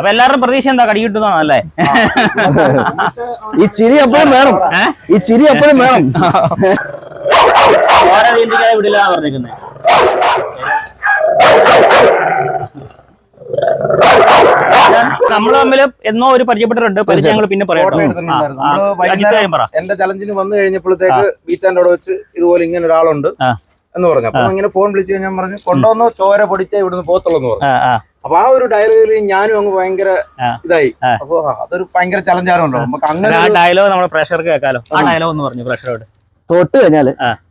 അപ്പൊ എല്ലാവരുടെ പ്രതീക്ഷ എന്താ? കടി കിട്ടുന്നതാണല്ലേ? ഈ ചിരി എപ്പോഴും വേണം. ഈ ചിരി എപ്പോഴും വേണം. നമ്മൾ വീന്തിക്കാതെ വിടില്ല പറഞ്ഞേക്കുന്നേ. നമ്മൾ തമ്മിൽ എന്നോ ഒരു പരിചയപ്പെട്ടിട്ടുണ്ട് പരിചയം ഞങ്ങൾ പിന്നെ പറയാം എന്റെ ചലഞ്ചിന് വന്നു കഴിഞ്ഞപ്പോഴത്തേക്ക് ബീച്ചാന്റെ അവിടെ വെച്ച് ഇതുപോലെ ഇങ്ങനെ ഒരാളുണ്ട്. എന്ന് പറഞ്ഞു. അപ്പൊ ഇങ്ങനെ ഫോൺ വിളിച്ചു കഴിഞ്ഞാൽ പറഞ്ഞു കൊണ്ടുവന്നോ ചോര പൊടിച്ചേ ഇവിടുന്ന് പോത്തുള്ളൂ എന്ന് പറഞ്ഞു. അപ്പൊ ആ ഒരു ഡയലോഗിൽ ഞാനും അങ്ങ് ഭയങ്കര ഇതായി. അപ്പൊ അതൊരു ഭയങ്കര ചലഞ്ചാണല്ലോ നമുക്ക് അങ്ങനെ ആ ഡയലോഗ് നമ്മൾ പ്രഷർ കേൾക്കാലോ. ആ ഡയലോഗ് എന്ന് പറഞ്ഞു പ്രഷറോട് തൊട്ട് കഴിഞ്ഞാൽ.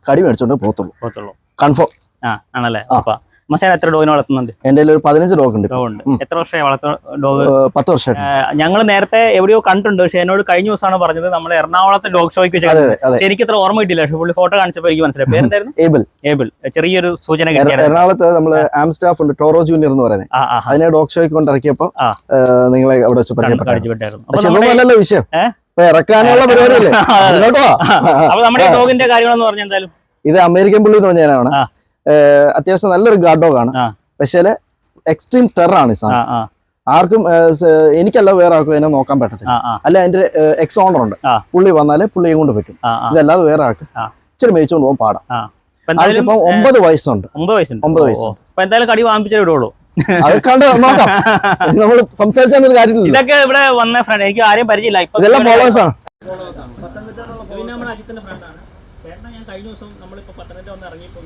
കടി മേടിച്ചോണ്ട് പോത്തുള്ളൂ പോത്തുള്ളൂ കൺഫേം ആ ആണല്ലേ. അപ്പൊ മച്ചാൻ എത്ര ഡോഗിനെ വളർത്തുന്നുണ്ട്? എന്റെ ഒരു പതിനഞ്ച് ഡോഗ് ഉണ്ട് ഉണ്ട് എത്ര വർഷമായി വളർത്തുന്ന ഡോഗ്? പത്ത് വർഷം ഞങ്ങൾ നേരത്തെ എവിടെയോ കണ്ടിട്ടുണ്ട്. പക്ഷെ എന്നോട് കഴിഞ്ഞ ദിവസമാണ് പറഞ്ഞത് നമ്മൾ എറണാകുളത്തെ ഡോഗ് ഷോയ്ക്ക് വെച്ച് അതെ അതെ അതെ. എനിക്ക് അത്ര ഓർമ്മ കിട്ടില്ല പക്ഷെ പുള്ളി ഫോട്ടോ കാണിച്ചപ്പോൾ എനിക്ക് മനസ്സിലായി. പേരെന്തായിരുന്നു? ഏബിൾ. ഏബിൾ. ചെറിയൊരു സൂചന എറണാകുളത്ത് നമ്മൾ ആംസ്റ്റാഫ് ഉണ്ട് ടോറോ ജൂനിയർ എന്ന് പറയുന്നത്. അതിനെ ഡോഗ് ഷോയ്ക്ക് കൊണ്ടിറക്കിയപ്പോ ആ. നിങ്ങളെ അവിടെ വെച്ച് കണ്ടു പരിചയപ്പെട്ടു കാണിച്ചു വിട്ടായിരുന്നു അപ്പൊ പക്ഷെ നമ്മുടെ അതൊന്നുമല്ലല്ലോ വിഷയം. ഇറക്കാനുള്ള പരിപാടിയല്ലേ? അപ്പൊ നമ്മുടെ ഡോഗിന്റെ കാര്യങ്ങളെന്ന് പറഞ്ഞാൽ എന്തായാലും? ഇത് അമേരിക്കൻ പുള്ളി എന്ന് പറഞ്ഞാലാണ് ആ. അത്യാവശ്യം നല്ലൊരു ഗാർഡ് ഡോഗ് ആണ്. പക്ഷേ എക്സ്ട്രീം ഈ ആ സാധനം ആർക്കും എനിക്കല്ല വേറെ ആർക്കും എന്നെ നോക്കാൻ പറ്റത്തില്ല. അല്ല എന്റെ എക്സ് ഓണർ ഉണ്ട്. പുള്ളി വന്നാലേ പുള്ളിയെ കൊണ്ട് പറ്റും. ഇതല്ലാതെ വേറെ ആൾക്ക് ഇച്ചിരി മേയിച്ചുകൊണ്ട് പോകാൻ പാടാം. ഒമ്പത് വയസ്സുണ്ട്. ഒമ്പത് വയസ്സുണ്ട്. ഒമ്പത് ഓ, വയസ്സ്. എന്തായാലും കടി വാങ്ങിപ്പിച്ചേ വിടുള്ളൂ അത് കണ്ട് നോക്കാം. നമ്മൾ സംസാരിച്ചൊരു കാര്യമില്ല ഇതൊക്കെ ഇവിടെ വന്ന ഫ്രണ്ട് എനിക്ക് ആരെയും പരിചയമില്ല. ഇതെല്ലാം ഫോളോവേഴ്സ് ആണ്. പിന്നെ നമ്മുടെ അജിത്തിന്റെ ഫ്രണ്ടാണ് ചേട്ടനെ ഞാൻ കഴിഞ്ഞ ദിവസം നമ്മളിപ്പോ പത്തനംതിട്ട വന്ന് ഇറങ്ങിയപ്പോൾ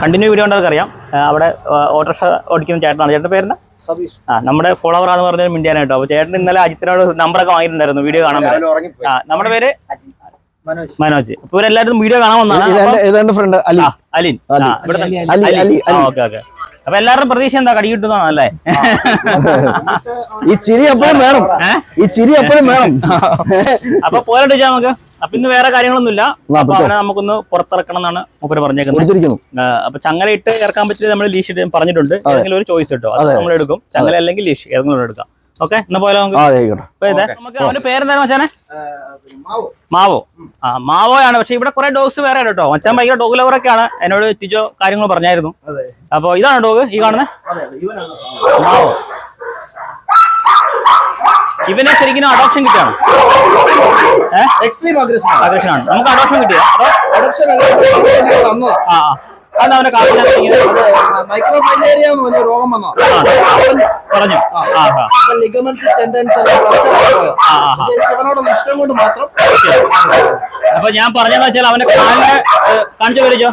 കണ്ടിന്യൂ വീഡിയോ ഉണ്ടെന്ന് അറിയാം അവിടെ ഓട്ടോറിക്ഷ ഓടിക്കുന്ന ചേട്ടനാണ്. ചേട്ടന്റെ പേരെന്താ? സതീഷ്. ആ നമ്മുടെ ഫോളോവർ ആണെന്ന് പറഞ്ഞാൽ മിണ്ടിയാനായിട്ടോ അപ്പോൾ ചേട്ടൻ ഇന്നലെ അജിത്തിനോട് നമ്പറൊക്കെ വാങ്ങിയിട്ടുണ്ടായിരുന്നു. വീഡിയോ കാണാൻ ആ നമ്മുടെ പേര് മനോജ്. അപ്പൊ ഇവരെല്ലാരും വീഡിയോ കാണാൻ വന്നാണ് ഫ്രണ്ട് അലി. അലിൻ അലി. അലി, അലി, അലി. Okay okay. അപ്പൊ എല്ലാവരും പ്രതീക്ഷ എന്താ? കടി കിട്ടുന്നതാണല്ലേ ഈ ചിരി എപ്പോഴും വേണം. ഈ ചിരി എപ്പോഴും വേണം. അപ്പൊ പോരട്ടെ നമുക്ക്. അപ്പൊ ഇന്ന് വേറെ കാര്യങ്ങളൊന്നുമില്ല. ഇല്ല അപ്പൊ. അവനെ നമുക്കൊന്ന് പുറത്തിറക്കണം എന്നാണ് മൂപ്പര് പറഞ്ഞേക്കുന്നത്. അപ്പൊ ചങ്ങല ഇട്ട് ഇറക്കാൻ പറ്റില്ല നമ്മൾ ലീഷ് ഇട്ട് പറഞ്ഞിട്ടുണ്ട്. ഏതെങ്കിലും ഒരു ചോയ്സ് കിട്ടോ അത്. നമ്മൾ എടുക്കും. ചങ്ങല അല്ലെങ്കിൽ ലീഷ് ഏതെങ്കിലും ഒന്ന് എടുക്കാം. ഓക്കെ എന്നാ പോലെ നമുക്ക്? അവന്റെ പേരെന്താണ് മച്ചാനെ? മാവോ? ആ മാവോയാണ്. പക്ഷെ ഇവിടെ കുറെ ഡോഗ്സ് വേറെ കേട്ടോ. മച്ചാൻ ഭയങ്കര ഡോഗ് ആണ് എന്നോട് തിജോ കാര്യങ്ങൾ പറഞ്ഞായിരുന്നു. അതെ. അപ്പൊ ഇതാണ് ഡോഗ് ഈ കാണുന്നത് മാവോ. ഇവനെ ശരിക്കും അഡോപ്ഷൻ കിട്ടിയാണ് ഏഹ് എക്സ്ട്രീം അഗ്രഷൻ ആകർഷണാണ് നമുക്ക് അഡോപ്ഷൻ കിട്ടിയ അതാണ് അവന്റെ മൈക്രോ എന്ന് പറഞ്ഞ രോഗം വന്നോ പറഞ്ഞു ആ ആ ലിഗമെന്റ് ടെൻഡൻസ് ആ, ആ. ഇഷ്ടം കൊണ്ട് മാത്രം അപ്പൊ ഞാൻ പറഞ്ഞതെന്ന് വെച്ചാൽ അവന്റെ കാലിന് കണ്ടു കാണിച്ചു വരിച്ചോ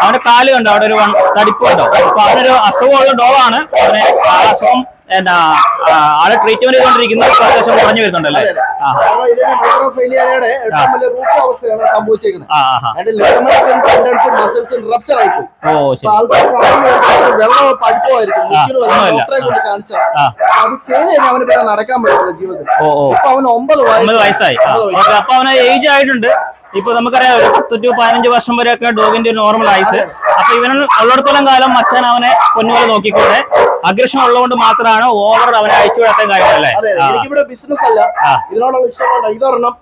അവന്റെ കാൽ കണ്ടോ അവിടെ ഒരു തടിപ്പ് കണ്ടോ അപ്പൊ അവനൊരു അസുഖമുള്ള ഡോവാണ് അവനെ ആ അസുഖം എന്നാ ആളെ ട്രീറ്റ്മെന്റ് ചെയ്തുകൊണ്ടിരിക്കുന്നത് ഇപ്പൊ അത്യാവശ്യം കുറഞ്ഞു വരുന്നുണ്ടല്ലേ മൈക്രോ ഫൈലേറിയയുടെ ഏറ്റവും വലിയ റൂട്ട് അവസ്ഥയാണ് സംഭവിച്ചേക്കുന്നത്. ആ ആ, ആ. അതിന്റെ ലിഗമെന്റ്സും ടെൻഡൻസും മസിൽസും റപ്ചർ ആയിപ്പോയി. ഡോക്ടറെ കൊണ്ട് കാണിച്ചാൽ അത് ചെയ്ത് കഴിഞ്ഞാൽ അവന് പിന്നെ നടക്കാൻ പറ്റില്ല ജീവിതത്തിൽ. ഇപ്പൊ അവന് ഒമ്പത് വയസ്സായി. അപ്പൊ അവന് ഏജ് ആയിട്ടുണ്ട്. ഇപ്പൊ നമുക്കറിയാം ഒരു പത്ത് ടു പതിനഞ്ച് വർഷം വരെയൊക്കെ ഡോഗിന്റെ നോർമൽ ആയുസ്. അപ്പൊ ഇവന് ഉള്ളിടത്തോളം കാലം അച്ഛൻ അവനെ പൊന്നുപോലെ നോക്കിക്കൂടെ അഗ്രഷൻ ഉള്ളതുകൊണ്ട് മാത്രമാണ് ഓവർ അവനെ അയച്ചു വിടാത്ത കാര്യമല്ലേ? ഇവിടെ എനിക്കിവിടെ ബിസിനസ് അല്ല. ഇതിനോടുള്ള ഇഷ്ടം ഇതൊരെണ്ണം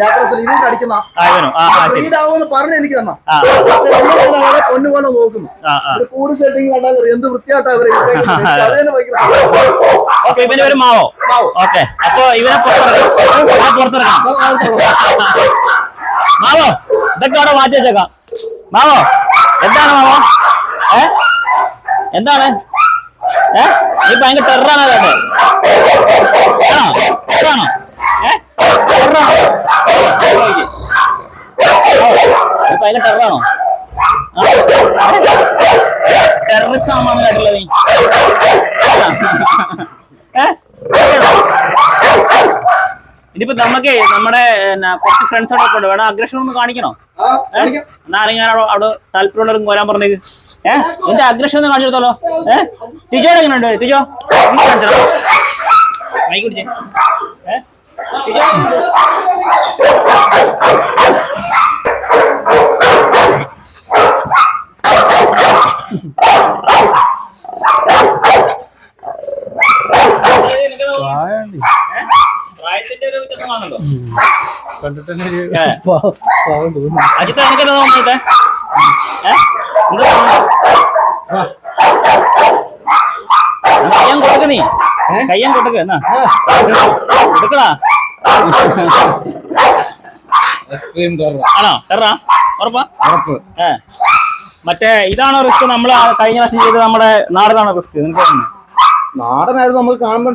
ജാഗ്രത ഇതിൽ കടിക്കുന്ന ആ, ഇവനും ആ ആ ശരി. ബ്രീഡ് ആവുമെന്ന് പറഞ്ഞ് എനിക്ക് തന്ന. പൊന്നുപോലെ നോക്കുന്നു. കൂട് സെറ്റിംഗ് കണ്ടാൽ എന്ത് വൃത്തിയായിട്ടാണ് ഇവന് ഒരു മാവോ? മാവോ. ഓക്കെ. അപ്പൊ ഇവനെ പുറത്തിറക്കാം. മാവോ? ഇതൊക്കെ അവിടെ മാറ്റി വെച്ചേക്കാം. മാവോ? എന്താണ് മാവോ? ഏ? എന്താണ്? ഏ? നീ ഭയങ്കര ടെററാണോ കേട്ടോ. ആണോ? ടെററാണോ ഏ? ഭയങ്കര ടെററാണോ ടെററിസ്റ്റ് നീ. ഏ? ഇനിയിപ്പോ നമുക്ക് നമ്മുടെ കുറച്ച് ഫ്രണ്ട്സ് അവിടെ ഉണ്ട്. വേണം അഗ്രഷൻ ഒന്ന് കാണിക്കണോ? എന്നാ അല്ലെങ്കിൽ ഞാൻ അവിടെ അവിടെ താല്പര്യമുള്ളവരും കോരാൻ പറഞ്ഞേക്ക്. ഏ? നിന്റെ അഗ്രഷൻ ഒന്ന് കാണിച്ചെടുത്തോളോ ഏ? ടിജോടെ എങ്ങനെയുണ്ട്? ടിജോ? നീ കാണിച്ചോ. മൈക്ക് പിടിച്ചേ. ടിജോ? പ്രായത്തിന്റെ ഒരു വ്യത്യാസം കാണുന്നുണ്ടോ? ഏ. അജിത്ത് എനിക്കെന്താ തോന്നുന്നത്? എന്താ തോന്നുന്നത് നീ. കയ്യാൻ കൊടുക്ക എന്നാ. എടുക്കടാ എക്സ്ട്രീം ആണോ? ടെറ ഉറപ്പാ? ഉറപ്പ്. ഏ. മറ്റേ ഇതാണോ റിസ്ക്? നമ്മൾ കഴിഞ്ഞ പ്രാവശ്യം ചെയ്ത് നമ്മുടെ നാടനാണോ റിസ്ക്? നിനക്ക്? നാടനായിരുന്നു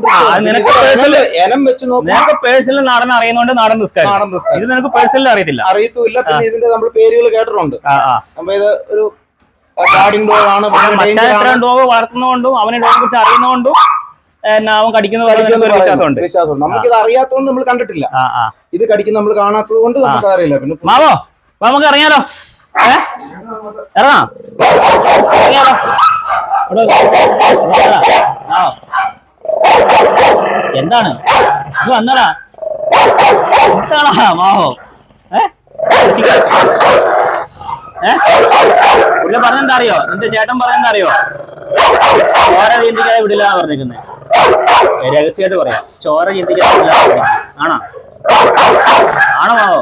ആ, നിനക്ക് പേഴ്സണൽ നാടൻ അറിയുന്നോണ്ട് നാടൻ റിസ്ക് ഇത് നിനക്ക് പേഴ്സണൽ അറിയത്തില്ല. അറിയത്തില്ല പിന്നെ ഇതിന്റെ നമ്മൾ പേരുകൾ കേട്ടിട്ടുണ്ട്. അപ്പൊ ഇത് ഒരു ഡോഗ് ആണ്. ഡോഗ് വളർത്തുന്നതുകൊണ്ടും അവനെ ഡോഗിനെ കുറിച്ച് അറിയുന്നതുകൊണ്ടും അവൻ കടിക്കുന്ന വിശ്വാസമുണ്ട്. നമുക്കിത് അറിയാത്തതുകൊണ്ട് നമ്മൾ കണ്ടിട്ടില്ല. ഇത് കടിക്കുന്ന നമ്മൾ കാണാത്തത് കൊണ്ട് നമുക്ക് അറിയില്ല. പിന്നെ മാമോ നമുക്ക് അറിയാലോ. എന്താണ്? ഇത് വന്നടാ എന്താടാ മാവോ ഏ ഏ? പുള്ളി പറഞ്ഞെന്താ അറിയോ എന്റെ ചേട്ടൻ പറഞ്ഞെന്താ അറിയോ ചോര ചിന്തിക്കാതെ വിടില്ല പറഞ്ഞിരിക്കുന്നത് രഹസ്യമായിട്ട് പറയാം. ചോര ചിന്തിക്കാതെ വിടില്ല ആണോ? ആണോ മാവോ?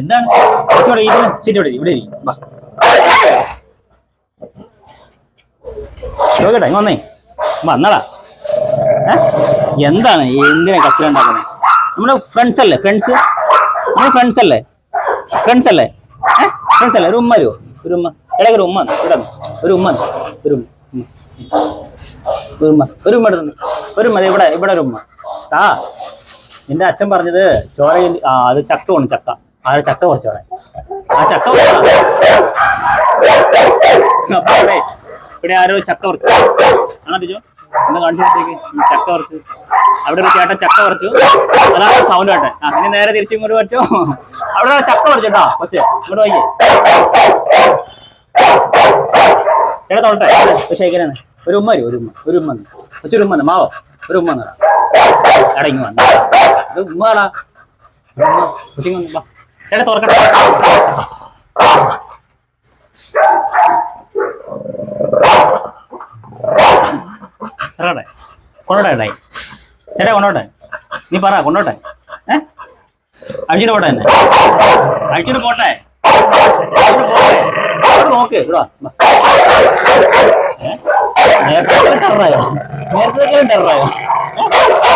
എന്താണ്? കുറച്ചുകൂടെ ഇവിടെ ഇരി, ഇവിടെ ഇരി. വാ. നോക്കട്ടെ വന്നേ. വന്നടാ. എന്താണ് എന്തിനാ കച്ചറ ഉണ്ടാക്കുന്നത്? നമ്മുടെ ഫ്രണ്ട്സ് അല്ലേ? ഫ്രണ്ട്സ് നമ്മുടെ ഫ്രണ്ട്സ് അല്ലേ? ഫ്രണ്ട്സ് അല്ലേ? ഫ്രണ്ട്സ് അല്ലേ? ഒരു ഉമ്മ വരുമോ ഒരു ഉമ്മ. ഇടയ്ക്ക് ഒരു ഉമ്മ ഇടന്ന് ഒരു ഉമ്മ. ഒരു ഉമ്മ. ഒരു ഉമ്മ എടുത്തു ഒരു ഉമ്മ. ഇവിടെ ഇവിടെ ഒരു ഉമ്മ. ആ നിന്റെ അച്ഛൻ പറഞ്ഞത് ചോര ആ അത് ചക്ക കൊണ്ട് ചക്ക. ആ ചക്ക കുറച്ചോടെ ആ ചക്ക. ഇവിടെ ആരോ ചക്ക കുറച്ച്. ആണോ ഒന്ന് കാണിച്ചിട്ടേക്ക് ചക്ക കുറച്ച് അവിടെ ഒരു ചേട്ടൻ ചക്ക കുറച്ചു അതാണ് സൗണ്ട് കേട്ടെ. ആ ഇനി നേരെ തിരിച്ചു ഇങ്ങോട്ട് പറ്റോ അവിടെ ചക്ക കുറച്ചു കേട്ടോ കൊച്ചെ. ഇങ്ങോട്ട് വയ്യേ ചേട്ടാ തൊട്ടെ ശേഖരാണ് ഒരു ഉമ്മ ഒരു ഉമ്മ. ഒരു ഉമ്മ ഒരു ഉമ്മ മാവോ? ഒരു ഉമ്മ ഇങ്ങ് വന്ന്. ഇത് ഉമ്മടാ ചേട്ടാ തുറക്കട്ടെ. ഇറങ്ങട്ടെ കൊണ്ടോട്ടെ ഏട്ടായി ചേട്ടാ കൊണ്ടോട്ടെ നീ പറ കൊണ്ടോട്ടെ ഏ? അഴിച്ചിട്ട് പോട്ടെ എന്നെ. അഴിച്ചിട്ട് പോട്ടെ. നോക്ക്? നേരത്തെ ടെററായോ? നേരത്തെ ടെററായോ?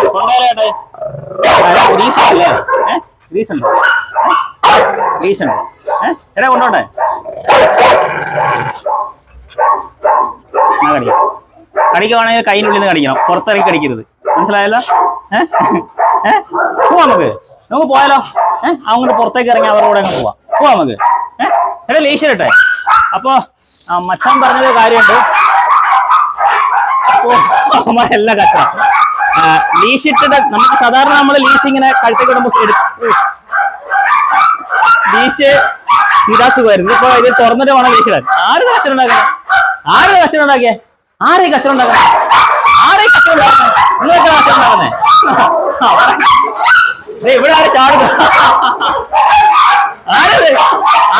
കൊണ്ടുവരാട്ടെ ഉണ്ടല്ലേ ഏ? ഗ്രീസ് ഉണ്ടോ. ഗ്രീസ് ഉണ്ടോ. ഏ? എടാ കൊണ്ടോട്ടെ ഞാൻ കടിക്കാം കടിക്കുവാണെങ്കിൽ കൈനുള്ളിൽ നിന്ന് കടിക്കണം പുറത്തിറങ്ങി കടിക്കരുത് മനസ്സിലായല്ലോ? ഏഹ് പോവാ നമുക്ക്. നമുക്ക് പോയാലോ? ഏഹ് അങ്ങോട്ട് പുറത്തേക്ക് ഇറങ്ങി അവരുടെ അങ്ങ് പോവാം. പോവാ നമുക്ക്. ഏഹ് എടാ ലീശ് ഇട്ടെ അപ്പൊ മച്ചാൻ പറഞ്ഞത് കാര്യമുണ്ട്. എല്ലാ കച്ച ലീശിട്ടിട്ട് നമുക്ക് സാധാരണ നമ്മൾ ലീശ് ഇങ്ങനെ കഴുത്തേക്ക് എടു- ലീഷ് നിരാസുഖമായിരുന്നു ഇപ്പൊ ഇത് തുറന്നിട്ട് വേണം ലീശിടാൻ. ആരുടെ ആര് ആരുടെ ഉണ്ടാക്കാൻ ആര് ആരെ കച്ചവടം ഉണ്ടാക്കാൻ ആരെ കച്ചവടം ഉണ്ടാക്കുന്നേ നിങ്ങളൊക്കെ കച്ചവടം ഉണ്ടാക്കുന്നേ ഇവിടെ ആരെ ചാടുക ആരത്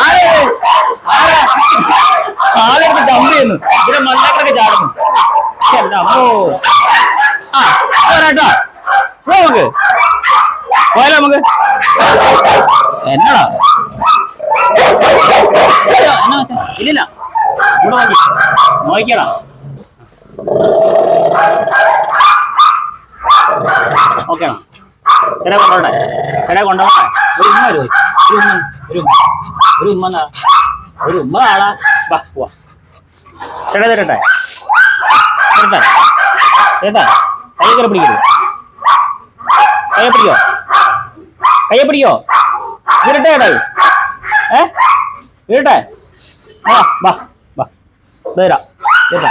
ആരത് ആരാ? ആരെടുത്ത് ഡമ്പ് ചെയ്യുന്നു. ഇവിടെ മണ്ണാട്ടൊക്കെ ചാടുന്നു. അമ്മോ. ആ പോരാട്ടോ പോ നമുക്ക്. പോയാലോ നമുക്ക്? നോക്കിയടാ ഓക്കെ. ചേട്ടാ കൊണ്ടോട്ടെ. ചേട്ടാ കൊണ്ടോട്ടെ. ഒരു ഉമ്മ വരുമോ ഒരു ഉമ്മ. ഒരു ഉമ്മ. ഒരു ഉമ്മ എന്നാ? ഒരു ഉമ്മ ആളാ. വാ പോവാ. ചേട്ടാ തരട്ടെ ചേട്ടാ കയറി പിടിക്കരുത് കയ്യെ പിടിക്കോ? കയ്യെ പിടിക്കോ? ഇരട്ടെ ചേട്ടായി ഏ? ഇരട്ടെ വാ വാ. വാ തരാം. ചേട്ടാ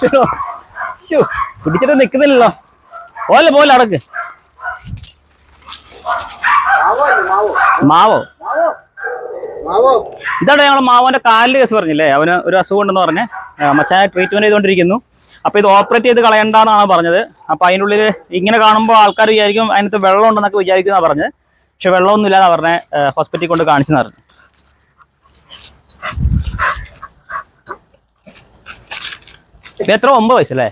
ശ്ശോ, പിടിച്ചിട്ട് നിക്കുന്നില്ലല്ലോ. പോലെ പോലെ അടക്ക്. മാവോ? ഇതാണ് ഞങ്ങൾ മാവോന്റെ കാലിൽ കേസ് പറഞ്ഞില്ലേ? അവന് ഒരു അസുഖം ഉണ്ടെന്ന് പറഞ്ഞ് മച്ചാനെ ട്രീറ്റ്മെന്റ് ചെയ്തുകൊണ്ടിരിക്കുന്നു. അപ്പൊ ഇത് ഓപ്പറേറ്റ് ചെയ്ത് കളയണ്ടെന്നാണ് പറഞ്ഞത്. അപ്പൊ അതിനുള്ളിൽ ഇങ്ങനെ കാണുമ്പോൾ ആൾക്കാർ വിചാരിക്കും അതിനകത്ത് വെള്ളം ഉണ്ടെന്നൊക്കെ വിചാരിക്കുന്ന പറഞ്ഞത്. പക്ഷെ വെള്ളമൊന്നും ഇല്ലാന്നാ പറഞ്ഞ ഹോസ്പിറ്റലിൽ കൊണ്ട് കാണിച്ചെന്ന് പറഞ്ഞു എത്ര ഒമ്പത് വയസ്സല്ലേ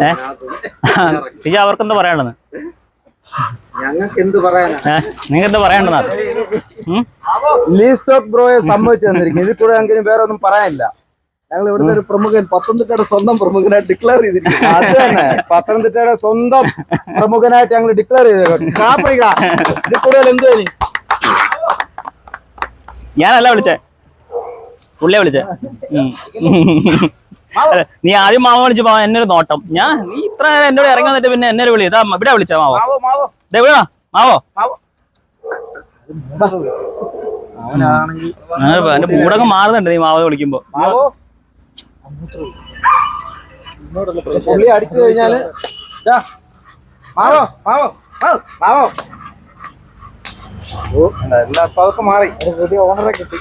ഏ? അവർക്ക് എന്താ പറയാനുള്ളത്? ഞങ്ങൾക്ക് എന്ത് പറയാനാ? ഏ നിങ്ങൾക്ക് എന്താ പറയാനുണ്ടെന്നാ ലീസ്റ്റോക്ക് ബ്രോയെ സമ്മതിച്ചു തന്നിരിക്കും ഇതിൽ കൂടെ ഞങ്ങൾക്ക് വേറെ ഒന്നും പറയാനില്ല. ഞങ്ങൾ ഇവിടുത്തെ ഒരു പ്രമുഖൻ പത്തനംതിട്ടയുടെ സ്വന്തം പ്രമുഖനായിട്ട് ഡിക്ലെയർ ചെയ്തിരിക്കുന്നു. അത് തന്നെ. പത്തനംതിട്ടയുടെ സ്വന്തം പ്രമുഖനായിട്ട് ഞങ്ങൾ ഡിക്ലെയർ ചെയ്തേക്കാം കാപ്പറിക്കടാ ഇതിൽ കൂടുതൽ എന്ത്? ഞാനല്ല വിളിച്ചേ. പുള്ളിയെ വിളിച്ചേ. നീ ആദ്യം മാവ വിളിച്ചു മാവ എന്നെ ഒരു നോട്ടം. ഞാൻ നീ ഇത്ര നേരം എന്നോട് ഇറങ്ങി വന്നിട്ട് പിന്നെ എന്നെ വിളി. ഇതാ ഇവിടെ വിളിച്ച മാവോ. ദേ എവിടെയാ മാവോ. എന്റെ മൂടൊക്കെ മാറുന്നുണ്ട് നീ മാവോ വിളിക്കുമ്പോ. മാവോ. പുള്ളി അടിച്ചു കഴിഞ്ഞാൽ ദാ, മാവോ മാവോ മാവോ, ഇപ്പൊ അതൊക്കെ മാറി. പുതിയ ഓണറെ കിട്ടി.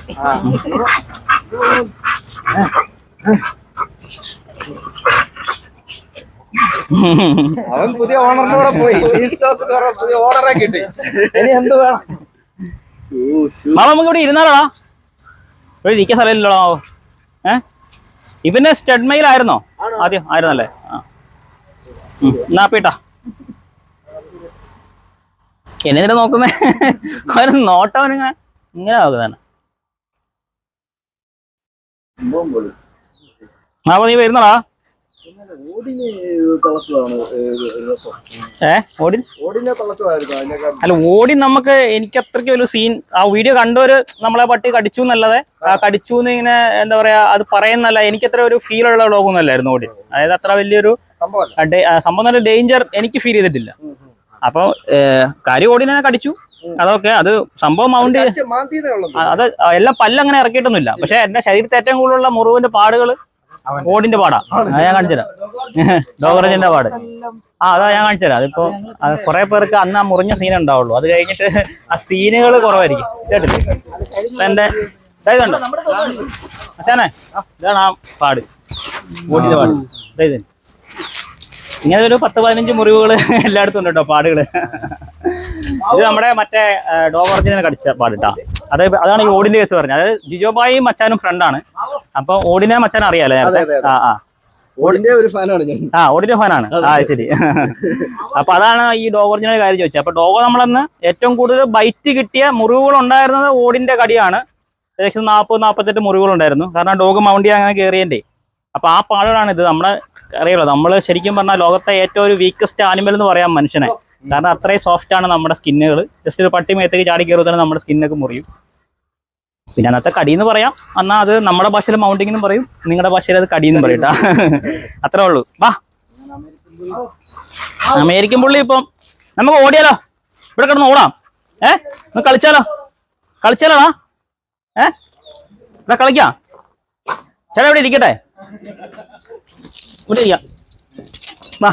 അവൻ പുതിയ ഓണറിന്റെ കൂടെ പോയി. ഈ സ്റ്റോക്ക് പുതിയ ഓണറെ കിട്ടി. ഇനി എന്ത് വേണം? മാമ നമുക്ക് ഇവിടെ ഇരുന്നാലോടാ ഇവിടെ ഇരിക്കാൻ സ്ഥലമില്ലല്ലോ മാവോ ഏ? ഇവന്റെ സ്റ്റഡ് മെയിലായിരുന്നോ ആദ്യം ആയിരുന്നല്ലേ? ആ. എന്നാ പീട്ടാ. എന്നെ നോക്കുന്നേ. ഒരു നോട്ടം അവനിങ്ങനെ ഇങ്ങനെ നോക്കുന്നതാണ്. അപ്പൊ നീ വരുന്നടാ. ഏ അല്ല ഓടി നമുക്ക് എനിക്ക് അത്രയ്ക്ക് ഒരു സീൻ ആ വീഡിയോ കണ്ടവര് നമ്മളെ പട്ടി കടിച്ചു എന്നല്ലാതെ ആ കടിച്ചു എന്ന് ഇങ്ങനെ എന്താ പറയാ അത് പറയുന്നല്ല. എനിക്ക് അത്ര ഒരു ഫീൽ ഉള്ള ഡോഗൊന്നും അല്ലായിരുന്നു ഓടി. അതായത് അത്ര വലിയൊരു സംഭവം നല്ല ഡേഞ്ചർ എനിക്ക് ഫീൽ ചെയ്തിട്ടില്ല. അപ്പൊ കാര്യം ഓടിനെ കടിച്ചു. അതൊക്കെ അത് സംഭവം മൗണ്ട് അത് എല്ലാം പല്ലങ്ങനെ ഇറക്കിയിട്ടൊന്നുമില്ല. പക്ഷെ എന്റെ ശരീരത്തെ ഏറ്റവും കൂടുതലുള്ള മുറിവിന്റെ പാടുകൾ ഓടിന്റെ പാടാ. അത് ഞാൻ കാണിച്ചുതരാം ഡോഗറജിന്റെ പാട്. ആ അതാ ഞാൻ കാണിച്ചുതരാം അതിപ്പോ അത് കുറെ പേർക്ക് അന്ന് ആ മുറിഞ്ഞ സീൻ ഉണ്ടാവുള്ളൂ. അത് കഴിഞ്ഞിട്ട് ആ സീനുകൾ കുറവായിരിക്കും. കേട്ടില്ലേ? എന്റെ ഇതായതുണ്ടോ അച്ഛനെ ഇതാണ് ആ പാട്. ഓടിന്റെ പാട്. ദാ ഇത് ഇങ്ങനെ ഒരു പത്ത് പതിനഞ്ച് മുറിവുകൾ എല്ലായിടത്തും ഉണ്ട് കേട്ടോ പാടുകൾ. ഇത് നമ്മുടെ മറ്റേ ഡോഗ് ഒറിജിനെ കടിച്ച പാടിട്ടാ. അത് അതാണ് ഈ ഓടിന്റെ കേസ് പറഞ്ഞത്. അതായത് ജിജോബായും മച്ചാനും ഫ്രണ്ടാണ്. അപ്പൊ ഓടിനെ മച്ചാൻ അറിയാലോ നേരത്തെ? ആ ആ. ഓടിന്റെ ഒരു ഫാനാണ് ഞാൻ. ആ ഓടിന്റെ ഫാനാണ്. ആ ശരി. അപ്പൊ അതാണ് ഈ ഡോഗ് ഒറിജിനൽ കാര്യം ചോദിച്ചത്. അപ്പൊ ഡോഗ് നമ്മളന്ന് ഏറ്റവും കൂടുതൽ ബൈറ്റ് കിട്ടിയ മുറിവുകൾ ഉണ്ടായിരുന്നത് ഓടിന്റെ കടിയാണ്. ഏകദേശം നാൽപ്പത് നാൽപ്പത്തെട്ട് മുറിവുകൾ ഉണ്ടായിരുന്നു. കാരണം ഡോഗ് മൗണ്ടി ചെയ്യാൻ അങ്ങനെ കയറിയതിന്റെ അപ്പൊ ആ പാടുകളാണ് ഇത് നമ്മളെ അറിയാലോ നമ്മൾ ശരിക്കും പറഞ്ഞാൽ ലോകത്തെ ഏറ്റവും ഒരു വീക്കസ്റ്റ് ആനിമൽ എന്ന് പറയാം മനുഷ്യനെ. കാരണം അത്രയും സോഫ്റ്റ് ആണ് നമ്മുടെ സ്കിന്നുകൾ ജസ്റ്റ് ഒരു പട്ടി മേത്തേക്ക് ചാടി കയറുമ്പോൾ തന്നെ നമ്മുടെ സ്കിന്നൊക്കെ മുറിയും. പിന്നെ അന്നത്തെ കടി എന്ന് പറയാം. എന്നാ അത് നമ്മുടെ ഭാഷയിൽ മൗണ്ടിങ് എന്ന് പറയും. നിങ്ങളുടെ ഭാഷയിൽ അത് കടി എന്ന് പറയും. അത്രേ ഉള്ളൂ. വാ. അമേരിക്കൻ പുള്ളി ഇപ്പം നമുക്ക് ഓടിയാലോ? ഇവിടെ കിടന്ന് ഓടാം. ഏ? കളിച്ചാലോ? കളിച്ചാലോ കളിച്ചാലോടാ ഏ? ഇവിടെ കളിക്കാം. ചേട്ടാ ഇവിടെ ഇരിക്കട്ടെ. ഇരിക്കാം വാ.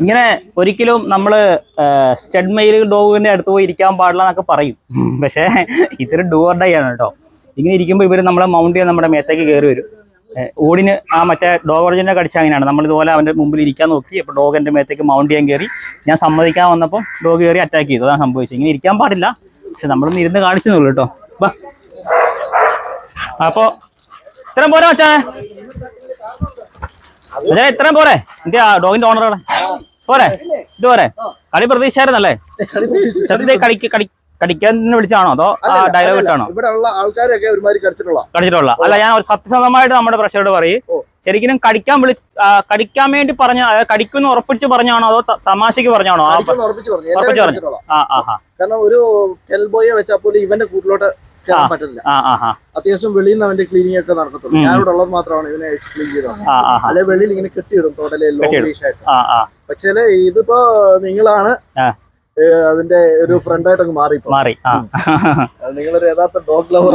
ഇങ്ങനെ ഒരിക്കലും നമ്മൾ സ്റ്റഡ് ഡോഗിന്റെ അടുത്ത് പോയി ഇരിക്കാൻ പാടില്ല എന്നൊക്കെ പറയും. പക്ഷേ ഇതൊരു ഡോർ ഡൈ ആണ് കേട്ടോ. ഇങ്ങനെ ഇരിക്കുമ്പോൾ ഇവർ നമ്മളെ മൗണ്ട് ചെയ്യാൻ നമ്മുടെ മേത്തേക്ക് കയറി വരും. ഓടിന് ആ മറ്റേ ഡോഗ് ഒറിജിനെ കടിച്ച അങ്ങനെയാണ്. നമ്മൾ ഇതുപോലെ അവന്റെ മുമ്പിൽ ഇരിക്കാൻ നോക്കി അപ്പോൾ ഡോഗ് എന്റെ മേത്തേക്ക് മൗണ്ട് ചെയ്യാൻ കയറി ഞാൻ സമ്മതിക്കാൻ വന്നപ്പോൾ ഡോഗ് കയറി അറ്റാക്ക് ചെയ്തു. അതാണ് സംഭവിച്ചത്. ഇങ്ങനെ ഇരിക്കാൻ പാടില്ല. പക്ഷെ നമ്മളൊന്ന് ഇരുന്ന് കാണിച്ചു നോളൂ കേട്ടോ. വാ. അപ്പോ ഇത്രയും പോരെ മച്ചാനെ. അതെ ഇത്രയും പോരെ. എന്റെ ഡോഗിന്റെ ഓണർ അവിടെ പോരെ ഇത് പോരെ. കളി പ്രതീക്ഷയായിരുന്നല്ലേ? കളിക്ക് കടി കടിക്കാൻ വിളിച്ചാണോ അതോ ഡയലോഗ് ഇട്ടാണോ? ഇവിടെയുള്ള ആൾക്കാരൊക്കെ ഒരുമാതിരി കടിച്ചിട്ടുള്ള കടിച്ചിട്ടുള്ള അല്ല ഞാൻ സത്യസന്ധമായിട്ട് നമ്മുടെ പ്രഷറോട് പറയും. ശരിക്കും കടിക്കാൻ വിളി കടിക്കാൻ വേണ്ടി പറഞ്ഞ കടിക്കുന്ന ഉറപ്പിച്ച് പറഞ്ഞാണോ? അതോ തമാശക്ക് പറഞ്ഞാണോ? ഉറപ്പിച്ച് പറഞ്ഞു. കാരണം ഒരു കെൽബോയെ വെച്ചാൽ പോലും ഇവന്റെ കൂട്ടിലോട്ട് കയറാൻ പറ്റുന്നില്ല. അത്യാവശ്യം വെളിയിൽ നിന്ന് അവന്റെ ക്ലീനിങ് ഒക്കെ നടക്കത്തുള്ളൂ. ഞാനിവിടെ ഉള്ളത് മാത്രമാണ് ഇവനെ ക്ലീൻ ചെയ്തത് അല്ലെ വെളിയിൽ ഇങ്ങനെ കെട്ടിയിടും തോടലെ ലോ ലോങ് ആയിട്ട്. പക്ഷേ ഇതിപ്പോ നിങ്ങളാണ് അതിന്റെ ഒരു ഫ്രണ്ടായിട്ട് അങ്ങ് മാറി മാറി ആ. നിങ്ങളൊരു യഥാർത്ഥ ഡോഗ് ലവർ.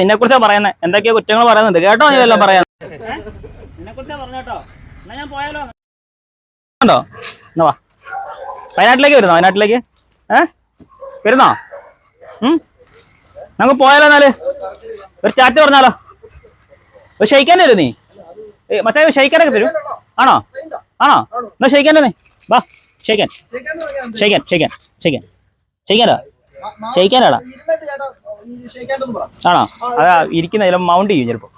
നിന്നെ കുറിച്ചാ പറയുന്നത് എന്തൊക്കെയാ കുറ്റങ്ങൾ പറയുന്നുണ്ട്. കേട്ടോ നീ എല്ലാം പറയാൻ നിന്നെ കുറിച്ചാ പറഞ്ഞോ എന്നാ ഞാൻ പോയാലോ? ഉണ്ടോ? എന്നാ വാ. വയനാട്ടിലേക്ക് വരുന്നോ? വയനാട്ടിലേക്ക്? ഏ? വരുന്നോ? ഉം? നമുക്ക് പോയാലോ എന്നാൽ? ഒരു ചാറ്റ് പറഞ്ഞാലോ? ഒരു ഷെയ്ക്കാൻ തരും നീ. മറ്റേ ഷെയ്ക്കാനൊക്കെ തരും. ആണോ? ആണോ? എന്നാ ഷെയ്ക്കാൻ നീ വാ ഷെയ്ക്കാൻ ഷെയ്ക്കാൻ ഷെയ്ക്കാൻ ഷെയ്ക്കാൻ ഷെയ്ക്കാനോ ഷെയ്ക്കാനാടാ ആണോ? അതാ ഇരിക്കുന്നതിലും മൗണ്ട് ചെയ്യും ചിലപ്പോ.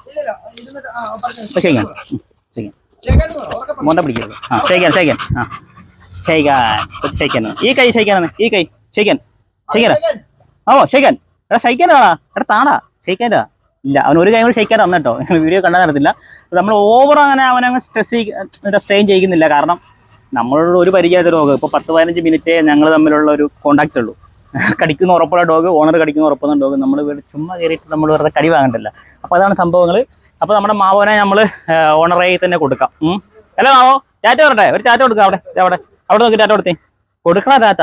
ഷെയ്ക്കാൻ. മോന്ത പിടിക്കരുത്. ആ ഷെയ്ക്കാൻ ഷെയ്ക്കാൻ ആ ഷെയ്ക്കാൻ ഷെയ്ക്കാൻ ഈ കൈ ഷെയ്ക്കാനാണ് ഈ കൈ ഷെയ്ക്കാൻ ഷെയ്ക്കാനാ. ഓ ഷെയ്ക്കാൻ എടാ ഷെയ്ക്കാനാടാ എടാ താടാ. ഷെയ്ക്കാനാ ഇല്ല അവൻ ഒരു കൈ കൂടി ഷെയ്ക്കാൻ തന്നെട്ടോ വീഡിയോ കണ്ടാൽ നടത്തില്ല നമ്മൾ ഓവർ അങ്ങനെ അവനങ്ങ് സ്ട്രെസ് സ്ട്രെയിൻ ചെയ്യിക്കുന്നില്ല. കാരണം നമ്മളോട് ഒരു പരിചയത്തെ ഡോഗ് ഇപ്പോൾ പത്ത് പതിനഞ്ച് മിനിറ്റ് ഞങ്ങൾ തമ്മിലുള്ള ഒരു കോണ്ടാക്റ്റ് ഉള്ളൂ. കടിക്കുന്ന ഉറപ്പുള്ള ഡോഗ് ഓണർ കടിക്കുന്ന ഉറപ്പുള്ള ഡോഗ് നമ്മൾ ചുമ്മാ കയറിയിട്ട് നമ്മൾ വെറുതെ കടി വാങ്ങണ്ടല്ല. അപ്പോൾ അതാണ് സംഭവങ്ങൾ അപ്പോൾ നമ്മുടെ മാവോനെ നമ്മൾ ഓണറായി തന്നെ കൊടുക്കാം. അല്ലേ മാവോ. ചാറ്റ വരട്ടെ. ഒരു ചാറ്റ കൊടുക്കാം അവിടെ. അവിടെ. അവിടെ നോക്കി ചാറ്റ കൊടുത്തേ. കൊടുക്കണ ചാറ്റ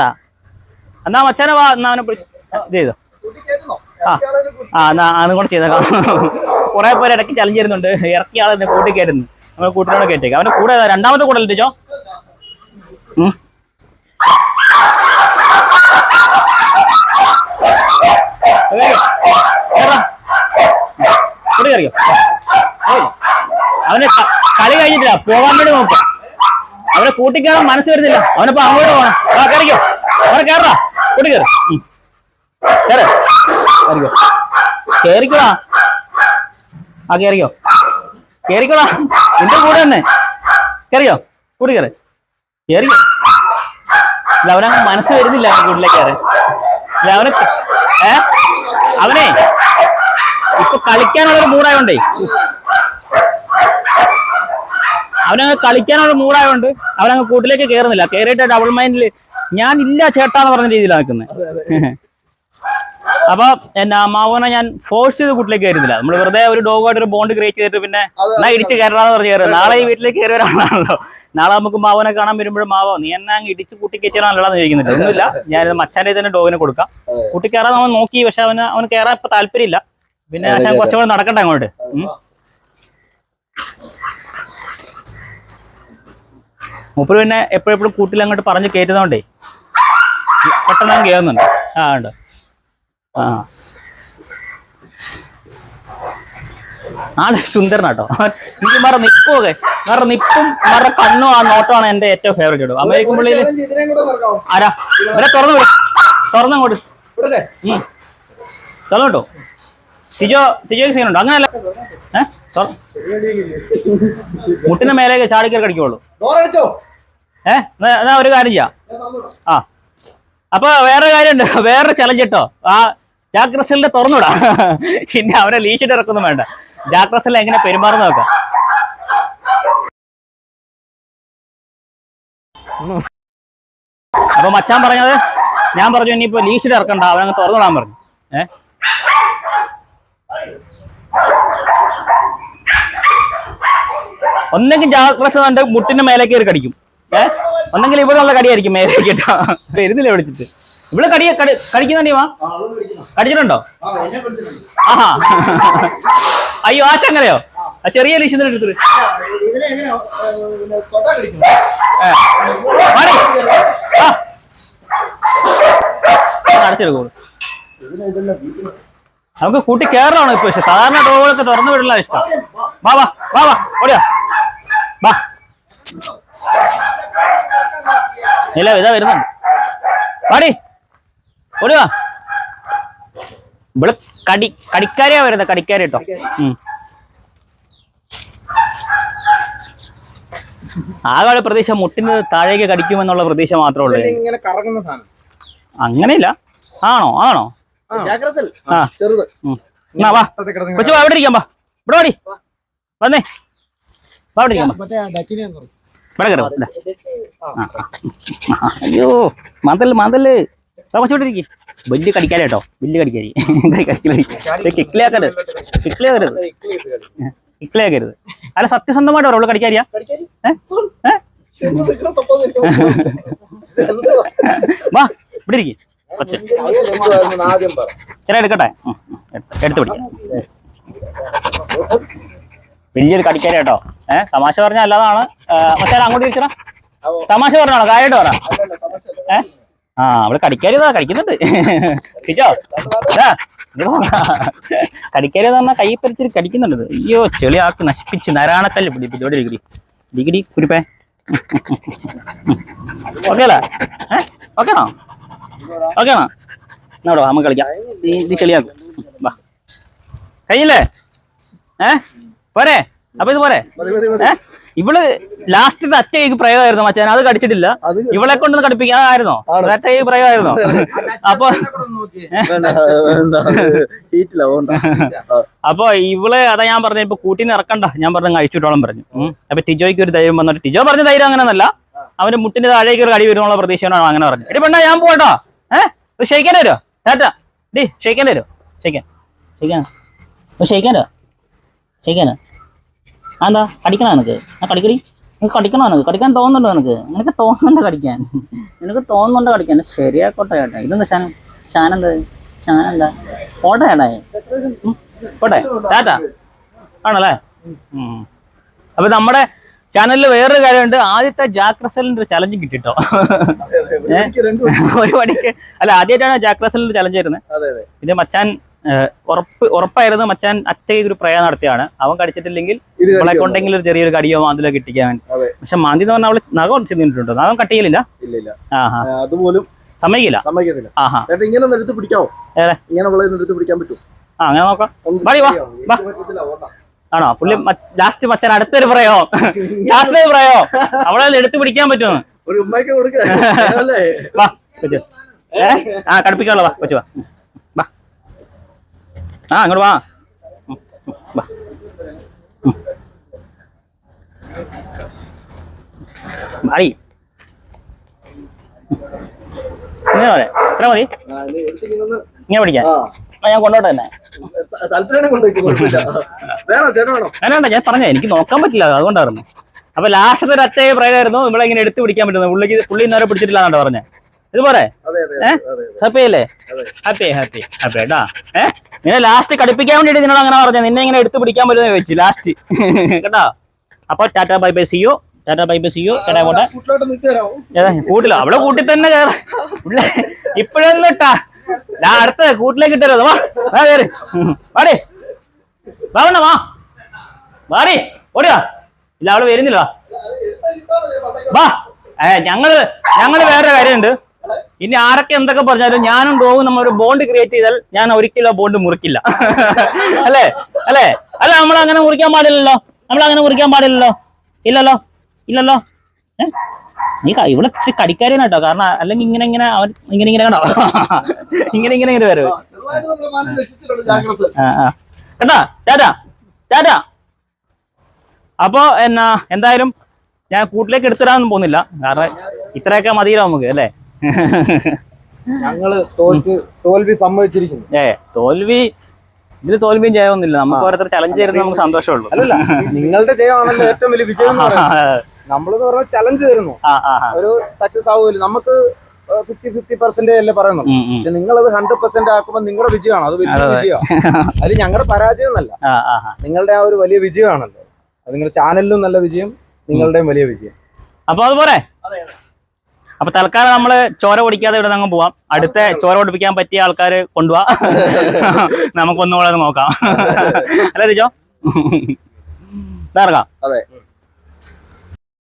എന്നാ മച്ചാനെ വാ. എന്നാ അവനെ ചെയ്തോ? ആ. എന്നാ അതും കൂടെ ചെയ്തേക്കാം. കുറെ പേര് ഇടയ്ക്ക് ചലഞ്ച് ചെയ്യുന്നുണ്ട്. ഇറക്കിയ ആളെ കൂട്ടി കയറ്റുന്നു നമ്മൾ കൂട്ടിനോട് കയറ്റേക്കാം അവന്റെ കൂടെ രണ്ടാമത്തെ കൂടെ അല്ലേ? കേറാ. കയറിയോ അവന് കളി കഴിഞ്ഞിട്ടില്ല. പോകാൻ വേണ്ടി നോക്കാം. അവനെ കൂട്ടിക്കയറാൻ മനസ്സ് വരുന്നില്ല. അവനപ്പോ അങ്ങോട്ട് പോകണം ആ കയറിക്കോ അവനെ കയറാ കൂട്ടി കയറി കേറ്. കേറിക്കോടാ. ആ കേറിക്കോ. കേറിക്കോടാ. കൂടെ തന്നെ. കേറിയോ കൂടി കയറി കേറിക്കോ. ഇല്ല മനസ്സ് വരുന്നില്ല അവൻ കൂട്ടിലേക്ക് കയറി അവന് ഏ? അവനെ ഇപ്പൊ കളിക്കാനുള്ളൊരു മൂടായോണ്ടേ അവനങ്ങ് കളിക്കാനുള്ള മൂടായോണ്ട് അവനങ്ങ് കൂട്ടിലേക്ക് കയറുന്നില്ല കയറിയിട്ട് ഡബിൾ മൈൻഡിൽ ഞാൻ ഇല്ല ചേട്ടാന്ന് പറഞ്ഞ രീതിയിലാണ് നിൽക്കുന്നത് അപ്പൊ എന്നാ മാവോനെ ഞാൻ ഫോഴ്സ് ചെയ്ത് കൂട്ടിലേക്ക് കയറുന്നില്ല നമ്മൾ വെറുതെ ഒരു ഡോഗായിട്ട് ഒരു ബോണ്ട് ക്രിയേറ്റ് ചെയ്തിട്ട് പിന്നെ എന്നാ ഇടിച്ച് കയറണമെന്ന് പറഞ്ഞു കയറും നാളെ ഈ വീട്ടിലേക്ക് കയറി ഒരാളാണല്ലോ. നാളെ നമുക്ക് മാവോനെ കാണാൻ വരുമ്പോഴും മാവോ നീ എന്നാ അങ്ങ് ഇടിച്ച് കൂട്ടി കയറ്റാനല്ലതാന്ന് ചോദിക്കുന്നില്ല ഒന്നുമില്ല. ഞാൻ മച്ചാന്റെ തന്നെ ഡോഗിനെ കൊടുക്കാം. കൂട്ടി കയറാൻ നമ്മൾ നോക്കി പക്ഷെ അവന് അവന് കയറാൻ ഇപ്പൊ താല്പര്യമില്ല. പിന്നെ പക്ഷെ കുറച്ചും കൂടെ നടക്കട്ടെ അങ്ങോട്ട്. മൂപ്പര് പിന്നെ എപ്പോഴെപ്പോഴും കൂട്ടിൽ അങ്ങോട്ട് പറഞ്ഞ് കയറ്റുന്നോണ്ടേ പെട്ടെന്ന് കയറുന്നുണ്ട് ആ ഉണ്ട്. ആണ് സുന്ദരനാട്ടോ എനിക്ക് മറ നിപ്പൊക്കെ മറ നിപ്പും മറ കണ്ണും ആ നോട്ടമാണ് എന്റെ ഏറ്റവും ഫേവറേറ്റ് കേട്ടോ. അമേരിക്കൻ പുള്ളിയിൽ ആരാ? ഇവരെ തുറന്നു വിടും. തുറന്നങ്ങോട്ട്. തുറന്നു കേട്ടോ തിജോ തിജോയ്ക്ക് സീനുണ്ടോ അങ്ങനെയല്ല. ഏഹ് മുട്ടിന്റെ മേലേക്ക് ചാടിക്കറി കടിക്കുള്ളൂ? ഏഹ് എന്നാ- ഒരു കാര്യം ചെയ്യാം. ആ. അപ്പൊ വേറെ കാര്യം ഉണ്ട് വേറെ ചലഞ്ച് കേട്ടോ. ആ ജാക്ക് റസലിന്റെ തുറന്നുവിടാ പിന്നെ അവനെ ലീഷിട്ട് ഇറക്കൊന്നും വേണ്ട. ജാക്ക് റസൽ എങ്ങനെ പെരുമാറുന്ന നോക്കാം. അപ്പൊ മച്ചാൻ പറഞ്ഞത് ഞാൻ പറഞ്ഞു ഇനിയിപ്പോ ലീഷിട്ട് ഇറക്കണ്ട അവനങ്ങ് തുറന്നുവിടാൻ പറഞ്ഞു. ഏ? ഒന്നെങ്കിൽ ജാക്ക് കണ്ട് മുട്ടിന്റെ മേലെ കയറി കടിക്കും. ഏഹ് ഒന്നെങ്കിൽ ഇവിടെ ഉള്ള കടിയായിരിക്കും മേലെ കേട്ടോ വരുന്നില്ലേ വിളിച്ചിട്ട് ഇവിടെ കടിയ കടി അവൾ പിടിക്കുന്നു. കടിച്ചിട്ടുണ്ടോ ആഹാ അയ്യോ ആ ചങ്ങലയോ ആ ചെറിയ ലീഷൻ എടുത്തിട്ട്. നമുക്ക് കൂട്ടി കയറണോ ഇപ്പൊ പക്ഷെ സാധാരണ ഡോകളൊക്കെ തുറന്നു വിടില്ല ഇഷ്ടം വാ വാ വാ വാ ഓടിയാ വാ ഇല്ല ഇതാ വരുന്നുണ്ട് വാടി ഓടിവാ. ഇവിടെ കടി കടിക്കാരിയാ വരുന്നത് കടിക്കാരി കേട്ടോ. ആകെ പ്രതീക്ഷ മുട്ടിന് താഴേക്ക് കടിക്കുമെന്നുള്ള പ്രതീക്ഷ മാത്രമേ ഉള്ളൂ. ഇങ്ങനെ കറങ്ങുന്ന സാധനം. അങ്ങനെയില്ല. ആണോ? ആണോ. ആ. എന്നാ വാ. കൊച്ചു വാ ഇവിടെ ഇരിക്കാം വാ. ഇവിടെ വാടി. വന്നേ. വാ ഇവിടെ ഇരിക്കാം. ഇവിടെ കയറി. അയ്യോ മതൽ മതൽ ഇരിക്കും. വലിയ കടിക്കാരി കേട്ടോ. വലിയ കടിക്കാരി. കിക്ലിയാക്കരുത് കിക്ലിയാക്കരുത് കിക്കിലാക്കരുത് അല്ല സത്യസന്ധമായിട്ട് അവൾ കടിക്കാരിയാ? വാ ഇവിടെ ഇരിക്കും. പറ ചേട്ടാ എടുക്കട്ടെ? എടുത്തു പിടിക്ക. വലിയൊരു കടിക്കാരി കേട്ടോ. ഏഹ് തമാശ പറഞ്ഞ അല്ലാതാണ്. മറ്റേ അങ്ങോട്ട് തിരിച്ചടാ തമാശ പറഞ്ഞാണോ? കാര്യമായിട്ട് പറ. അല്ലല്ല സമസ്യ ഏ? ആ അവിടെ കടിക്കാരി ഇതാ കടിക്കുന്നുണ്ട് കിട്ടോ കടിക്കാരി എന്ന് പറഞ്ഞാൽ കൈ പരിച്ചിട്ട് കടിക്കുന്നുണ്ട് അയ്യോ ചെളിയാക്കി നശിപ്പിച്ച് നാരായണക്കല്ല് പിടി പിടി ഇവിടെ ഡിഗ്രി ഡിഗ്രി കുരിപ്പേ. ഓക്കെ അല്ലേ ഓക്കെ ആണോ ഓക്കെ ആണോ എന്നാടോ നമുക്ക് കളിക്കാം. നീ ഇത് ചെളിയാക്കും. വാ. കഴിഞ്ഞില്ലേ? ഏ? പോരെ? അപ്പൊ ഇത് പോരെ? മതി മതി മതി. ഏ? ഇവൾ ലാസ്റ്റ് അറ്റ കേക്ക് പ്രയോഗമായിരുന്നു മച്ചാൻ അത് കടിച്ചിട്ടില്ല. ഇവളെ കൊണ്ടൊന്ന് കടിപ്പിക്കാമായിരുന്നോ ആണ്. അറ്റ കേക്ക് പ്രയോഗമായിരുന്നോ അപ്പൊ. അപ്പൊ ഇവൾ അതാ ഞാൻ പറഞ്ഞ ഇപ്പൊ കൂട്ടിന്ന് ഇറക്കണ്ട. ഞാൻ പറഞ്ഞു കഴിച്ചിട്ടോളം പറഞ്ഞു. അപ്പൊ ടിജോയ്ക്ക് ഒരു ധൈര്യം വന്നിട്ട് ടിജോ പറഞ്ഞ ധൈര്യം അങ്ങനെയൊന്നല്ല. അവന്റെ മുട്ടിന്റെ താഴേക്ക് ഒരു കടി വരുന്നുള്ള പ്രതീക്ഷയാണ് അങ്ങനെ പറഞ്ഞു. എടി പെണ്ണ ഞാൻ പോട്ടോ ഏഹ് ഷെയ്ക്കാൻ വരുമോ ചേട്ടാ ഡി ഷെയ്ക്കാൻ വരുമോ ഷെയ്ക്കാൻ ഷെയ്ക്കാൻ ക്ഷയിക്കാനോ ക്ഷയിക്കാനോ ഷെയ്ക്കാനോ ആ കടിക്കണം നിനക്ക്? ആ കടിക്കടി? നിനക്ക് കടിക്കണം നിനക്ക്? കടിക്കാൻ തോന്നുന്നുണ്ടോ നിനക്ക്? നിനക്ക് തോന്നുന്നുണ്ട് കടിക്കാൻ? നിനക്ക് തോന്നുന്നുണ്ട് കടിക്കാൻ? ശരിയാക്കോട്ടെ ചേട്ടാ. ഇതെന്താ ശാനം? ശാനെന്ത് ശാനെന്താ എന്താ? പോട്ടെ ചേട്ടാ. പോട്ടെ. ടാറ്റ. ആണല്ലേ. അപ്പൊ നമ്മുടെ ചാനലിൽ വേറൊരു കാര്യമുണ്ട്. ആദ്യത്തെ ജാക്ക് റസലിന്റെ ഒരു ചലഞ്ച് കിട്ടിട്ടോ. അതെ, അതെ. ഒരു മണിക്ക് അല്ല ആദ്യമായിട്ടാണ് ജാക്ക് റസലിന്റെ ചലഞ്ച് വരുന്നത്. അതെ അതെ. പിന്നെ മച്ചാൻ ഉറപ്പ് ഉറപ്പായിരുന്നു മച്ചാൻ അറ്റയ്ക്ക് ഒരു പ്രയാ നടത്തിയാണ് അവൻ കടിച്ചിട്ടില്ലെങ്കിൽ നമ്മളെ? കൊണ്ടെങ്കിൽ ഒരു ചെറിയൊരു കടിയോ മാന്തിലോ കിട്ടിക്കാൻ പക്ഷെ മാന്തി എന്ന് പറഞ്ഞാൽ അവൾ നഖം ഒടിച്ച് നിന്നിട്ടുണ്ട്. നഖം കട്ട് ചെയ്യലില്ല? അതുപോലും സമ്മതിക്കില്ല? സമ്മതിക്കത്തില്ല. ആഹാ. ഇങ്ങനെ എടുത്ത് പിടിക്കാവോ? ഇങ്ങനെ എടുത്ത് പിടിക്കാൻ പറ്റും ആ അങ്ങനെ നോക്കാം. ആണോ? പുള്ളി ലാസ്റ്റ് മച്ചാൻ അടുത്തൊരു പ്രയോ ലാസ്റ്റ് പ്രയോ അവളെ എടുത്ത് പിടിക്കാൻ പറ്റുമെന്ന് ഒരു ഉമ്മയ്ക്ക് ആ കടുപ്പിക്കാനുള്ള വാ കൊച്ചു വാ. ആ അങ്ങോട്ട് വാ. മാറി ഇങ്ങനെ പറയാം ഇത്ര മതി. ഇങ്ങനെ പിടിക്കാൻ ഞാൻ കൊണ്ടോട്ടെ തന്നെ വേണ്ട ഞാൻ പറഞ്ഞ എനിക്ക് നോക്കാൻ പറ്റില്ല അതുകൊണ്ടായിരുന്നു. അപ്പൊ ലാസ്റ്റ് ഒരു അറ്റേ പ്രയോഗമായിരുന്നു. നമ്മളെ ഇങ്ങനെ എടുത്ത് പിടിക്കാൻ പറ്റുന്നത്. പുള്ളിക്ക് പുള്ളി ഇന്നേരം പിടിച്ചിട്ടില്ല എന്നാണ് പറഞ്ഞത്. ഇതുപോലെ പോരെ? ഹാപ്പി അല്ലേ? ഹാപ്പി ഹാപ്പി ഹാപ്പി ഏട്ടാ ഏ? നിന്നെ ലാസ്റ്റ് കടിപ്പിക്കാൻ വേണ്ടിട്ട് നിന്നോട് അങ്ങനെ പറഞ്ഞ നിന്നെ ഇങ്ങനെ എടുത്ത് പിടിക്കാൻ പറ്റുന്ന ചോദിച്ചു. ലാസ്റ്റ് കേട്ടോ? അപ്പൊ tata bye bye ciao tata bye bye ciao കേട്ടാ പോട്ടെ. കൂട്ടിലോ? അവിടെ കൂട്ടിൽ തന്നെ കേറ. ഇപ്പഴൊന്നും ഇട്ടാ. ഞാൻ അടുത്ത കൂട്ടിലേക്ക് ഇട്ടരുത്. വാ വാ കേറി. ഉം. വാടി. വാ വേണ്ട വാ. വാടി. ഓടിയാ? ഇല്ല അവൾ വരുന്നില്ല. വാ. വാ ഏ ഞങ്ങൾ ഞങ്ങൾ വേറെ കാര്യമുണ്ട്. ഇനി ആരൊക്കെ എന്തൊക്കെ പറഞ്ഞാലും ഞാനും ഡോവും നമ്മൾ ഒരു ബോണ്ട് ക്രിയേറ്റ് ചെയ്താൽ ഞാൻ ഒരിക്കലും ആ ബോണ്ട് മുറിക്കില്ല. അല്ലേ? അല്ലേ? അല്ല നമ്മൾ അങ്ങനെ മുറിക്കാൻ പാടില്ലല്ലോ. നമ്മൾ അങ്ങനെ മുറിക്കാൻ പാടില്ലല്ലോ. ഇല്ലല്ലോ? ഇല്ലല്ലോ? നീ ഇവിടെ ഇച്ചിരി കടിക്കാരനാട്ടോ കാരണം അല്ലെങ്കിൽ ഇങ്ങനെ ഇങ്ങനെ അവൻ ഇങ്ങനെ ഇങ്ങനെ കണ്ടോ? ഇങ്ങനെ ഇങ്ങനെ ഇങ്ങനെ വരും കേട്ടാ? ടാറ്റാ? ടാറ്റാ? അപ്പോ എന്നാ എന്തായാലും ഞാൻ കൂട്ടിലേക്ക് എടുത്തിടാനൊന്നും പോകുന്നില്ല. കാരണം ഇത്രയൊക്കെ മതിയല്ലോ നമുക്ക് അല്ലേ? ഞങ്ങൾ തോൽവി സമ്മതിച്ചിരിക്കുന്നു. ഏ തോൽവി ഇതിൽ തോൽവിയും ജയമൊന്നുമില്ല നമുക്ക് ഓരോരുത്തർ ചലഞ്ച് തരുന്ന നമുക്ക് സന്തോഷമുള്ളൂ. അല്ലല്ല നിങ്ങളുടെ ജയമാണല്ലോ ഏറ്റവും വലിയ വിജയം നമ്മളെന്ന് പറഞ്ഞാൽ ചലഞ്ച് തരുന്നു. ഒരു സക്സസ് ആവുമല്ലോ നമുക്ക് ഫിഫ്റ്റി ഫിഫ്റ്റി പെർസെന്റ് അല്ലേ പറയുന്നു നിങ്ങൾ അത് പക്ഷെ നിങ്ങളത് ഹൺഡ്രഡ് പെർസെന്റ് ആക്കുമ്പോൾ നിങ്ങളുടെ വിജയമാണ്. അത് വലിയ. വിജയമാണ്. അതിൽ ഞങ്ങളുടെ പരാജയം എന്നല്ല ആ ആ ആ. നിങ്ങളുടെ ആ ഒരു വലിയ വിജയമാണല്ലോ. അത് നിങ്ങളുടെ ചാനലിലും നല്ല വിജയം നിങ്ങളുടെയും വലിയ വിജയം. അപ്പൊ അതുപോലെ. അതെ അതെ. അപ്പൊ തൽക്കാലം നമ്മൾ ചോര പൊടിക്കാതെ ഇവിടെ അങ്ങ് പോവാം. അടുത്ത ചോര പൊടിപ്പിക്കാൻ പറ്റിയ ആൾക്കാര് കൊണ്ടുപോവാ നമുക്കൊന്നുകൂടെ നോക്കാം. അല്ലേ തിജോ ഇതാർക്കാം അതെ.